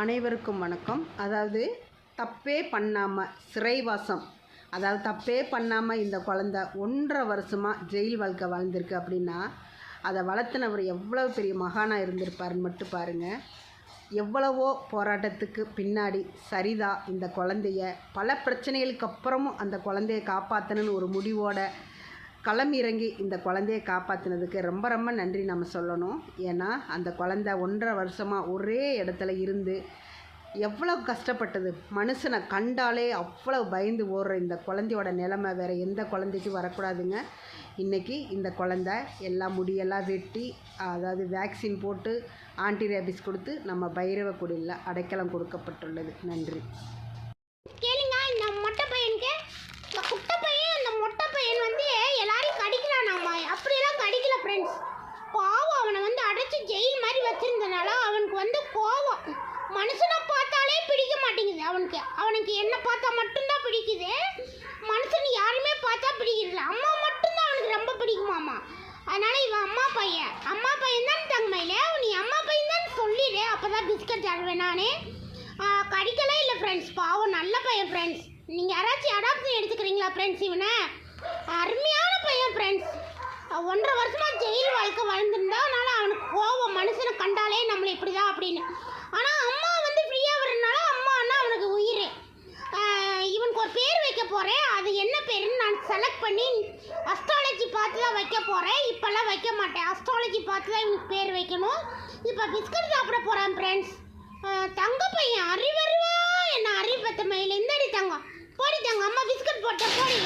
அனைவருக்கும் வணக்கம். அதாவது தப்பே பண்ணாமல் சிறைவாசம். அதாவது தப்பே பண்ணாமல் இந்த குழந்த ஒன்றரை வருஷமாக ஜெயில் வாழ்க்கை வாழ்ந்திருக்கு அப்படின்னா அதை வளர்த்துனவர் எவ்வளோ பெரிய மகானாக இருந்திருப்பாருன்னு மட்டும் பாருங்கள் எவ்வளவோ போராட்டத்துக்கு பின்னாடி சரிதா இந்த குழந்தைய பல பிரச்சனைகளுக்கு அப்புறமும் அந்த குழந்தைய காப்பாற்றணுன்னு ஒரு முடிவோட களம் இறங்கி இந்த குழந்தைய காப்பாற்றினதுக்கு ரொம்ப ரொம்ப நன்றி நம்ம சொல்லணும். ஏன்னா அந்த குழந்த ஒன்றரை வருஷமாக ஒரே இடத்துல இருந்து எவ்வளோ கஷ்டப்பட்டது. மனுஷனை கண்டாலே அவ்வளோ பயந்து ஓடுற இந்த குழந்தையோட நிலைமை வேறு எந்த குழந்தைக்கும் வரக்கூடாதுங்க. இன்றைக்கி இந்த குழந்த எல்லாம் முடியெல்லாம் வெட்டி அதாவது வேக்சின் போட்டு ஆன்டி ரேபிஸ் கொடுத்து நம்ம பைரவ குடியில் அடைக்கலம் கொடுக்கப்பட்டுள்ளது. நன்றி கேளுங்க இந்த மொட்டை பையனுக்கு இந்த குட்டை பையன் அந்த மொட்டை பையன் வந்து எல்லாரையும் கடிக்கிறானாமா அப்படியெல்லாம் கடிக்கல ஃப்ரெண்ட்ஸ் பாவம் அவனை வந்து அடைச்சி ஜெயில் மாதிரி வச்சிருந்தனால அவனுக்கு வந்து கோவம் மனுஷனை பார்த்தாலே பிடிக்க மாட்டேங்குது அவனுக்கு அவனுக்கு அக்கா மட்டும்தான் பிடிக்குது. மனுஷன் யாருமே பார்த்தா பிடிக்கிறதில்ல அம்மா மட்டும்தான் அவனுக்கு ரொம்ப பிடிக்குமாமா அதனால இவன் அம்மா பையன். அம்மா பையன் தான் தங்கமையில. நீ அம்மா பையன் தான் சொல்லிடு அப்பதான் பிஸ்கட் தருவேன் நானே. கடிக்கலாம் இல்லை ஃப்ரெண்ட்ஸ் பாவம் நல்ல பையன் ஃப்ரெண்ட்ஸ் நீங்கள் யாராச்சும் அடாப்ஷன் எடுத்துக்கிறீங்களா ஃப்ரெண்ட்ஸ் இவனை? அருமையான பையன் ஃப்ரெண்ட்ஸ் ஒன்றரை வருஷமாக ஜெயில் வாழ்க்கை வாழ்ந்துருந்தா அதனால் அவனுக்கு கோவம் மனுஷனை கண்டாலே நம்மளை இப்படி தான் அப்படின்னு. ஆனால் அம்மா வந்து ஃப்ரீயாக வரனால அம்மான்னா அவனுக்கு உயிர் இவனுக்கு ஒரு பேர் வைக்க போகிறேன் அது என்ன பேருன்னு நான் செலக்ட் பண்ணி அஸ்ட்ராலஜி பார்த்து தான் வைக்க போகிறேன் இப்போல்லாம் வைக்க மாட்டேன். அஸ்ட்ராலஜி பார்த்து தான் இவனுக்கு பேர் வைக்கணும். இப்போ பிஸ்கட் சாப்பிட போகிறேன் ஃப்ரெண்ட்ஸ் தங்க பையன் அறிவருவா என்ன அறிவு பத்த மயில அடி தங்கம். போடி தங்க அம்மா பிஸ்கட் போட்ட போடி.